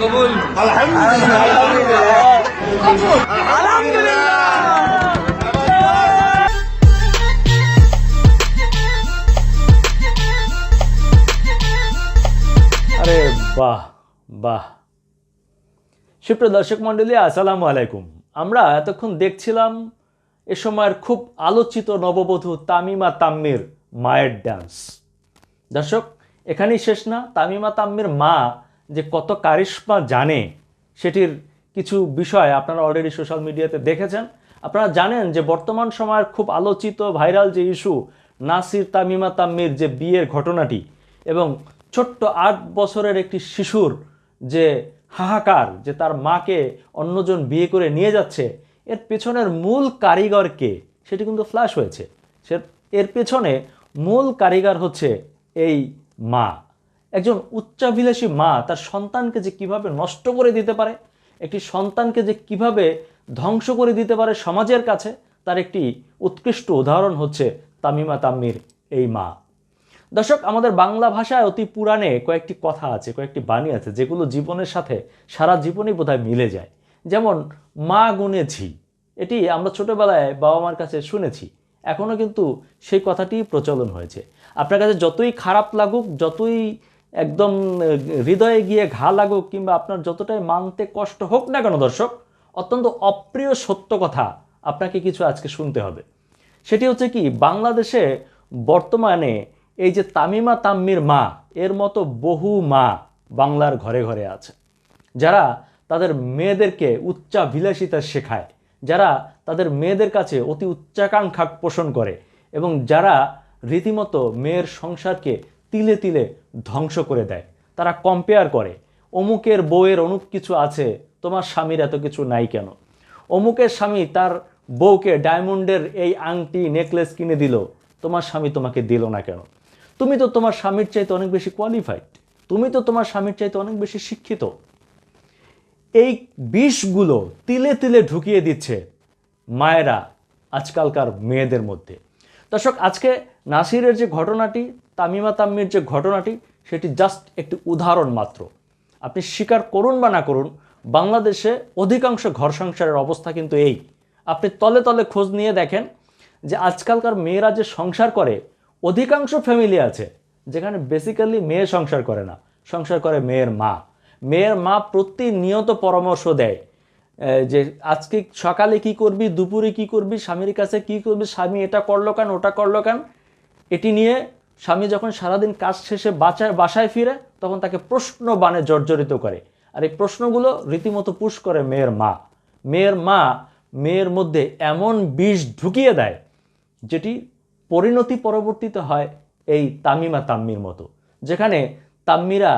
কবুল। আরে বাহ বাহ। সুপ্রিয় দর্শক মণ্ডলী, আসসালামু আলাইকুম। আমরা এতক্ষণ দেখছিলাম এ সময়ের খুব আলোচিত নববধূ তামিমা তাম্মির মায়ের ডান্স দর্শক, এখানেই শেষ না, তামিমা তাম্মির মা যে কত কারিশ্মা জানে সেটির কিছু বিষয় আপনারা অলরেডি সোশ্যাল মিডিয়াতে দেখেছেন। আপনারা জানেন যে বর্তমান সময়ের খুব আলোচিত ভাইরাল যে ইস্যু, নাসির তামিমা তাম্মির যে বিয়ের ঘটনাটি এবং ছোট্ট আট বছরের একটি শিশুর যে হাহাকার, যে তার মাকে অন্যজন বিয়ে করে নিয়ে যাচ্ছে, এর পেছনের মূল কারিগরকে সেটি কিন্তু ফ্ল্যাশ হয়েছে। সে এর পেছনে মূল কারিগর হচ্ছে এই মা। একজন উচ্চাভিলাষী মা তার সন্তানকে যে কীভাবে নষ্ট করে দিতে পারে, একটি সন্তানকে যে কীভাবে ধ্বংস করে দিতে পারে সমাজের কাছে, তার একটি উৎকৃষ্ট উদাহরণ হচ্ছে তামিমা তাম্মির, এই মা। দর্শক, আমাদের বাংলা ভাষায় অতি পুরাণে কয়েকটি কথা আছে, কয়েকটি বাণী আছে, যেগুলো জীবনের সাথে সারা জীবনই বোধহয় মিলে যায়। যেমন, মা গুনেছি, এটি আমরা ছোটোবেলায় বাবা মার কাছে শুনেছি এখনও কিন্তু সেই কথাটি প্রচলন হয়েছে। আপনার কাছে যতই খারাপ লাগুক, যতই একদম হৃদয়ে গিয়ে ঘা লাগুক কিংবা আপনার যতটাই মানতে কষ্ট হোক না কেন দর্শক, অত্যন্ত অপ্রিয় সত্য কথা আপনাকে কিছু আজকে শুনতে হবে। সেটি হচ্ছে কি, বাংলাদেশে বর্তমানে এই যে তামিমা তাম্মির মা, এর মতো বহু মা বাংলার ঘরে ঘরে আছে। যারা তাদের মেয়েদেরকে উচ্চাভিলাষিতা শেখায়, যারা তাদের মেয়েদের কাছে অতি উচ্চাকাঙ্ক্ষা পোষণ করে এবং যারা রীতিমতো মেয়ের সংসারকে তিলে তিলে ধ্বংস করে দেয়। তারা কম্পেয়ার করে, অমুকের বউয়ের অনুপ কিছু আছে, তোমার স্বামীর এত কিছু নাই কেন? অমুকের স্বামী তার বউকে ডায়মন্ডের এই আংটি নেকলেস কিনে দিল, তোমার স্বামী তোমাকে দিল না কেন? তুমি তো তোমার স্বামীর চাইতে অনেক বেশি কোয়ালিফাইড তুমি তো তোমার স্বামীর চাইতে অনেক বেশি শিক্ষিত। এই বিষগুলো তিলে তিলে ঢুকিয়ে দিচ্ছে মায়েরা আজকালকার মেয়েদের মধ্যে। দর্শক, আজকে নাসিরের যে ঘটনাটি তামিমা তাম্মির যে ঘটনাটি, সেটি জাস্ট একটি উদাহরণ মাত্র। আপনি স্বীকার করুন বা না করুন, বাংলাদেশে অধিকাংশ ঘর সংসারের অবস্থা কিন্তু এই। আপনি তলে তলে খোঁজ নিয়ে দেখেন যে আজকালকার মেয়েরা যে সংসার করে, অধিকাংশ ফ্যামিলি আছে, যেখানে বেসিক্যালি মেয়ে সংসার করে না, সংসার করে মেয়ের মা। মেয়ের মা প্রতিনিয়ত পরামর্শ দেয় যে আজকে সকালে কি করবি, দুপুরে কি করবি, স্বামীর কাছে কি করবি, স্বামী এটা করল কেন, ওটা করল কেন, এটি নিয়ে স্বামী যখন সারাদিন কাজ শেষে বাচায় বাসায় ফিরে, তখন তাকে প্রশ্ন বানে জর্জরিত করে। আর এই প্রশ্নগুলো রীতিমতো পুশ করে মেয়ের মা। মেয়ের মা মেয়ের মধ্যে এমন বিষ ঢুকিয়ে দেয়, যেটি পরিণতি পরবর্তীতে হয় এই তামিমা তাম্মির মতো। যেখানে তাম্মিরা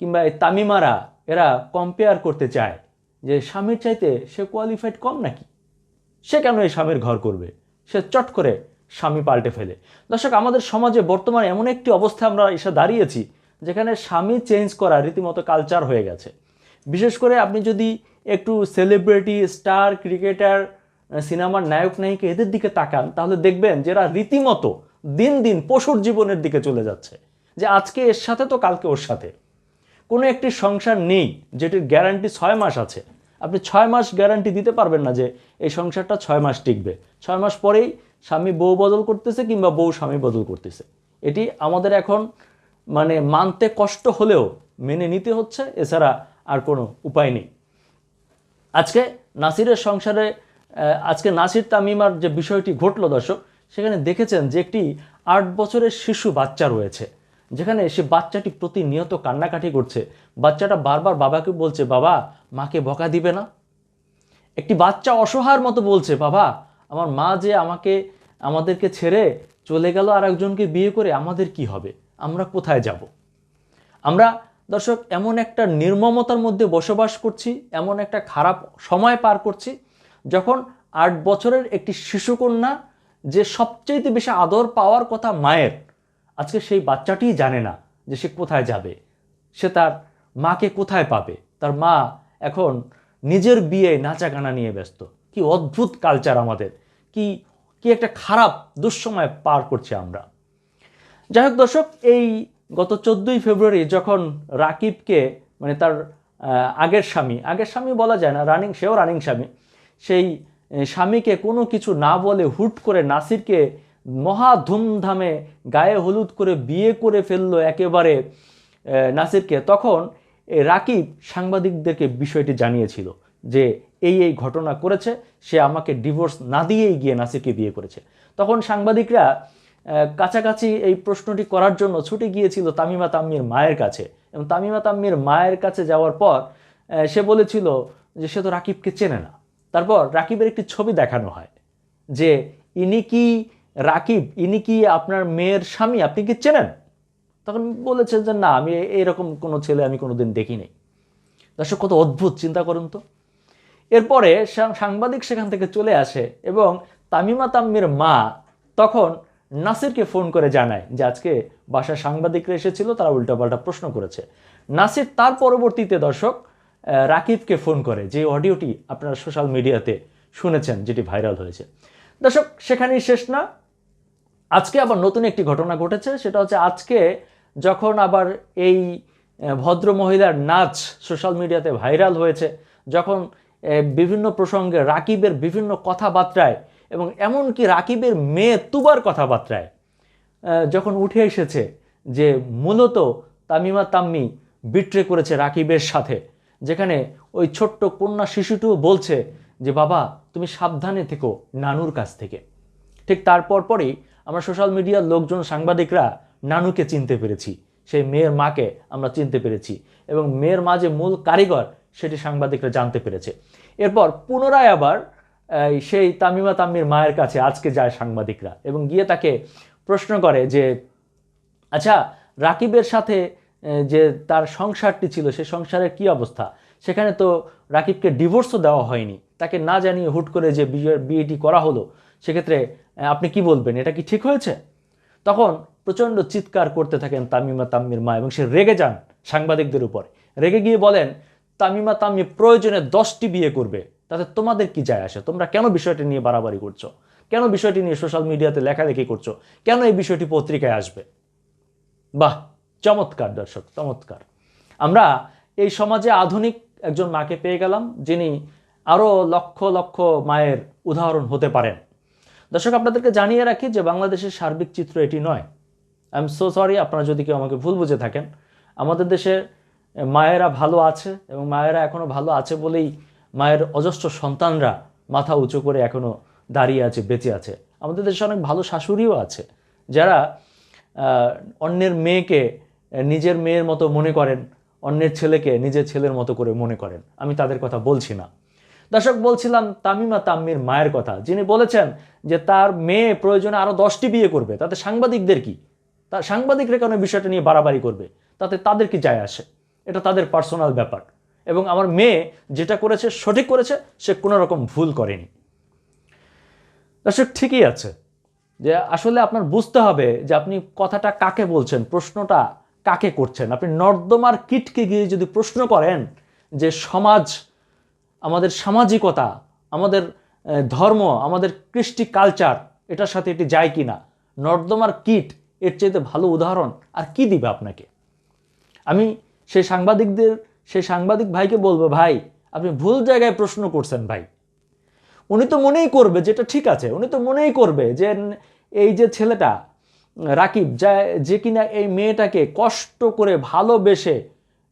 কিংবা এই তামিমারা এরা কম্পেয়ার করতে চায় যে স্বামীর চাইতে সে কোয়ালিফাইড কম নাকি? সে কেন এই স্বামীর ঘর করবে? সে চট করে স্বামী পাল্টে ফেলে। দর্শক, আমাদের সমাজে বর্তমানে এমন একটি অবস্থা আমরা এসে দাঁড়িয়েছি, যেখানে স্বামী চেঞ্জ করা রীতিমতো কালচার হয়ে গেছে। বিশেষ করে আপনি যদি একটু সেলিব্রিটি স্টার ক্রিকেটার সিনেমার নায়ক, নায়িকা এদের দিকে তাকান, তাহলে দেখবেন যে এরা রীতিমতো দিন দিন পশুর জীবনের দিকে চলে যাচ্ছে। যে আজকে এর সাথে তো কালকে ওর সাথে। কোনো একটি সংসার নেই যেটির গ্যারান্টি ছয় মাস আছে। আপনি ছয় মাস গ্যারান্টি দিতে পারবেন না যে এই সংসারটা ছয় মাস টিকবে। ছয় মাস পরেই স্বামী বউ বদল করতেছে কিংবা বউ স্বামী বদল করতেছে। এটি আমাদের এখন মানে মানতে কষ্ট হলেও মেনে নিতে হচ্ছে, এছাড়া আর কোনো উপায় নেই। আজকে নাসিরের সংসারে আজকে নাসির তামিমার যে বিষয়টি ঘটলো দর্শক, সেখানে দেখেছেন যে একটি আট বছরের শিশু বাচ্চা রয়েছে, যেখানে সে বাচ্চাটি প্রতিনিয়ত কান্নাকাটি করছে। বাচ্চাটা বারবার বাবাকে বলছে, বাবা, মাকে বকা দিবে না? একটি বাচ্চা অসহার মতো বলছে, বাবা আমার মা যে আমাকে, আমাদেরকে ছেড়ে চলে গেল আর একজনকে বিয়ে করে আমাদের কি হবে? আমরা কোথায় যাব? আমরা দর্শক এমন একটা নির্মমতার মধ্যে বসবাস করছি, এমন একটা খারাপ সময় পার করছি, যখন আট বছরের একটি শিশুকন্যা যে সবচেয়ে বেশি আদর পাওয়ার কথা মায়ের, আজকে সেই বাচ্চাটিই জানে না যে সে কোথায় যাবে। সে তার মাকে কোথায় পাবে? তার মা এখন নিজের বিয়ে নাচা গানা নিয়ে ব্যস্ত। কি অদ্ভুত কালচার আমাদের। কি কি একটা খারাপ দুঃসময় পার করছি আমরা। যাই হোক দর্শক, এই গত চোদ্দোই ফেব্রুয়ারি যখন রাকিবকে মানে তার আগের স্বামী আগের স্বামী বলা যায় না, রানিং সেও রানিং স্বামী, সেই স্বামীকে কোনো কিছু না বলে হুট করে নাসিরকে মহা ধুমধামে গায়ে হলুদ করে বিয়ে করে ফেলল একেবারে নাসিরকে, তখন রাকিব সাংবাদিকদেরকে বিষয়টি জানিয়েছিল। যে এই এই ঘটনা করেছে, সে আমাকে ডিভোর্স না দিয়েই গিয়ে নাসিরকে বিয়ে করেছে। তখন সাংবাদিকরা কাছাকাছি এই প্রশ্নটি করার জন্য ছুটে গিয়েছিল তামিমা তাম্মির মায়ের কাছে। এবং তামিমা তাম্মির মায়ের কাছে যাওয়ার পর সে বলেছিল যে সে তো রাকিবকে চেনে না। তারপর রাকিবের একটি ছবি দেখানো হয় যে ইনি কি রাকিব? ইনি কি আপনার মেয়ের স্বামী? আপনি কি চেনেন? তখন বলেছেন যে না, আমি এরকম কোনো ছেলে আমি কোনোদিন দেখিনি। দর্শক, কত অদ্ভুত, চিন্তা করুন তো। এরপরে সাংবাদিক সেখান থেকে চলে আসে এবং তামিমা তাম্মির মা তখন নাসিরকে ফোন করে জানায় যে আজকে বাসায় সাংবাদিকরা এসেছিল, তারা উল্টাপাল্টা প্রশ্ন করেছে। নাসির তার পরবর্তীতে দর্শক রাকিবকে ফোন করে যে অডিওটি আপনারা সোশ্যাল মিডিয়াতে শুনেছেন, যেটি ভাইরাল হয়েছে। দর্শক, সেখানেই শেষ না। আজকে আবার নতুন একটি ঘটনা ঘটেছে, সেটা হচ্ছে আজকে যখন আবার এই ভদ্র মহিলার নাচ সোশ্যাল মিডিয়াতে ভাইরাল হয়েছে, যখন বিভিন্ন প্রসঙ্গে রাকিবের বিভিন্ন কথাবার্তায় এবং এমনকি রাকিবের মেয়ে তুবার কথাবার্তায় যখন উঠে এসেছে যে মূলত তামিমা তাম্মি বিট্রে করেছে রাকিবের সাথে, যেখানে ওই ছোট্ট কন্যা শিশুটিও বলছে যে, বাবা, তুমি সাবধানে থেকো নানুর কাছ থেকে। ঠিক তারপর পরই আমরা সোশ্যাল মিডিয়ার লোকজন, সাংবাদিকরা নানুকে চিনতে পেরেছি, সেই মেয়ের মাকে আমরা চিনতে পেরেছি এবং মেয়ের মা যে মূল কারিগর সেটি সাংবাদিকরা জানতে পেরেছে। এরপর পুনরায় আবার সেই তামিমা তাম্মির মায়ের কাছে আজকে যায় সাংবাদিকরা এবং গিয়ে তাকে প্রশ্ন করে যে আচ্ছা রাকিবের সাথে যে তার সংসারটি ছিল, সে সংসারের কি অবস্থা? সেখানে তো রাকিবকে ডিভোর্সও দেওয়া হয়নি। তাকে না জানিয়ে হুট করে যে বিয়ে, বিয়েটি করা হলো, সেক্ষেত্রে আপনি কি বলবেন? এটা কি ঠিক হয়েছে? তখন প্রচণ্ড চিৎকার করতে থাকেন তামিমা তাম্মির মা এবং সে রেগে যান সাংবাদিকদের উপর। রেগে গিয়ে বলেন তামিমা তাম্মি প্রয়োজনে দশটি বিয়ে করবে। তাতে তোমাদের কি যায় আসে? তোমরা কেন বিষয়টি নিয়ে বাড়াবাড়ি করছ? কেন বিষয়টি নিয়ে সোশ্যাল মিডিয়াতে লেখালেখি করছ? কেন এই বিষয়টি পত্রিকায় আসবে? বাহ, চমৎকার দর্শক, চমৎকার। আমরা এই সমাজে আধুনিক একজন মাকে পেয়ে গেলাম, যিনি আরও লক্ষ লক্ষ মায়ের উদাহরণ হতে পারেন। দর্শক, আপনাদেরকে জানিয়ে রাখি যে বাংলাদেশের সার্বিক চিত্র এটি নয়। আই এম সো সরি আপনারা যদি কেউ আমাকে ভুল বুঝে থাকেন, আমাদের দেশে মায়েরা ভালো আছে এবং মায়েরা এখনও ভালো আছে বলেই মায়ের অজস্র সন্তানরা মাথা উঁচু করে এখনও দাঁড়িয়ে আছে, বেঁচে আছে। আমাদের দেশে অনেক ভালো শাশুড়িও আছে যারা অন্যের মেয়েকে নিজের মেয়ের মতো মনে করেন, অন্যের ছেলেকে নিজের ছেলের মতো করে মনে করেন। আমি তাদের কথা বলছি না। দর্শক, বলছিলাম তামিমা তাম্মির মায়ের কথা। যিনি বলেছেন যে তার মেয়ে প্রয়োজনে আরও দশটি বিয়ে করবে। তাতে সাংবাদিকদের কি? তার সাংবাদিকরা কেন বিষয়টা নিয়ে বাড়াবাড়ি করবে? তাতে তাদের কি যায় আসে? এটা তাদের পার্সোনাল ব্যাপার। এবং আমার মেয়ে যেটা করেছে, সঠিক করেছে, সে কোনো রকম ভুল করেনি। দর্শক, ঠিকই আছে যে আসলে আপনার বুঝতে হবে যে আপনি কথাটা কাকে বলছেন, প্রশ্নটা কাকে করছেন। আপনি নর্দমার কিটকে গিয়ে যদি প্রশ্ন করেন যে সমাজ, আমাদের সামাজিকতা, আমাদের ধর্ম, আমাদের কৃষ্টি কালচার এটার সাথে এটি যায় কি না নর্দমার কিট এর চাইতে ভালো উদাহরণ আর কি দিবে আপনাকে? আমি সেই সাংবাদিকদের সেই সাংবাদিক ভাইকে বলব, ভাই, আপনি ভুল জায়গায় প্রশ্ন করছেন ভাই। উনি তো মনেই করবে যেটা ঠিক আছে, উনি তো মনেই করবে যে এই যে ছেলেটা, রাকিব, যা, যে কিনা এই মেয়েটাকে কষ্ট করে ভালোবেসে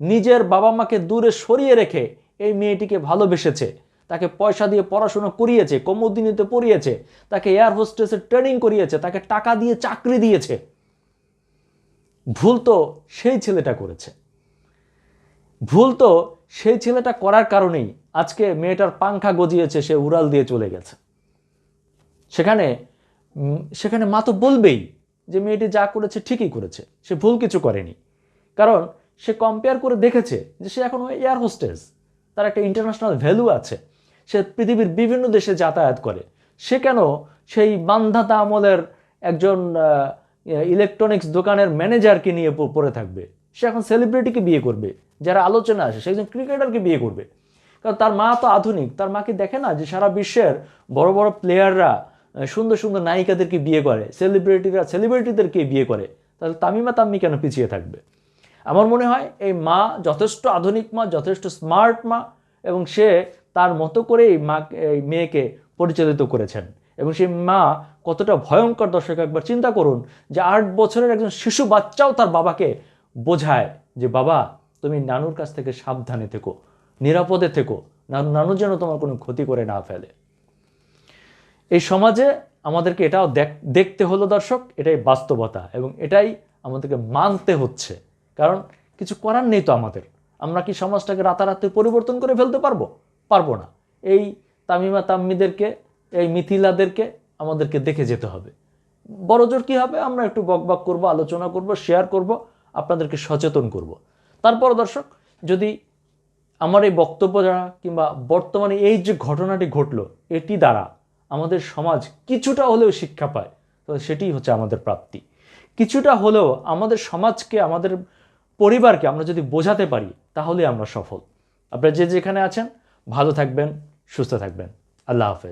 নিজের বাবা মাকে দূরে সরিয়ে রেখে এই মেয়েটিকে ভালোবেসেছে। তাকে পয়সা দিয়ে পড়াশোনা করিয়েছে, কমোদিনীতে পড়িয়েছে, তাকে এয়ার হোস্টেসের ট্রেনিং করিয়েছে, তাকে টাকা দিয়ে চাকরি দিয়েছে। ভুল তো সেই ছেলেটা করেছে। ভুল তো সেই ছেলেটা করার কারণেই আজকে মেয়েটার পাংখা গজিয়েছে, সে উড়াল দিয়ে চলে গেছে। সেখানে সেখানে মা তো বলবেই যে মেয়েটি যা করেছে ঠিকই করেছে, সে ভুল কিছু করেনি। কারণ সে কম্পেয়ার করে দেখেছে যে সে এখন এয়ার হোস্টেস তার একটা ইন্টারন্যাশনাল ভ্যালু আছে। সে পৃথিবীর বিভিন্ন দেশে যাতায়াত করে। সে কেন সেই বান্ধাতা আমলের একজন ইলেকট্রনিক্স দোকানের ম্যানেজারকে নিয়ে পড়ে থাকবে? সে এখন সেলিব্রিটিকে বিয়ে করবে? যারা আলোচনা আসে সে একজন ক্রিকেটারকে বিয়ে করবে। কারণ তার মা তো আধুনিক, তার মাকে দেখে না যে সারা বিশ্বের বড় বড় প্লেয়াররা সুন্দর সুন্দর নায়িকাদেরকে বিয়ে করে সেলিব্রিটিরা সেলিব্রিটিদেরকে বিয়ে করে। তাহলে তামিমা তাম্মি কেন পিছিয়ে থাকবে? আমার মনে হয় এই মা যথেষ্ট আধুনিক মা, যথেষ্ট স্মার্ট মা, এবং সে তার মতো করেই মা, এই মেয়েকে পরিচালিত করেছেন। এবং সেই মা কতটা ভয়ঙ্কর দর্শক, একবার চিন্তা করুন যে আট বছরের একজন শিশু বাচ্চাও তার বাবাকে বোঝায় যে বাবা তুমি নানুর কাছ থেকে সাবধানে থেকো, নিরাপদে থেকো। নানু নানু যেন তোমার কোনো ক্ষতি করে না ফেলে। এই সমাজে আমাদেরকে এটাও দেখ- দেখতে হলো দর্শক, এটাই বাস্তবতা এবং এটাই আমাদেরকে মানতে হচ্ছে। কারণ কিছু করার নেই তো আমাদের। আমরা কি সমাজটাকে রাতারাতি পরিবর্তন করে ফেলতে পারব? পারব না। এই তামিমা তাম্মিদেরকে, এই মিথিলাদেরকে আমাদেরকে দেখে যেতে হবে। বড় জোর কী হবে? আমরা একটু বকবক করব, আলোচনা করব শেয়ার করব, আপনাদেরকে সচেতন করব। তারপর দর্শক, যদি আমার এই বক্তব্য দ্বারা কিংবা বর্তমানে এই যে ঘটনাটি ঘটলো, এটি দ্বারা আমাদের সমাজ কিছুটা হলেও শিক্ষা পায় তো সেটি হচ্ছে আমাদের প্রাপ্তি। কিছুটা হলেও আমাদের সমাজকে, আমাদের পরিবারকে আমরা যদি বোঝাতে পারি তাহলে আমরা সফল। আপনারা যে যেখানে আছেন, ভালো থাকবেন, সুস্থ থাকবেন। আল্লাহ হাফেজ।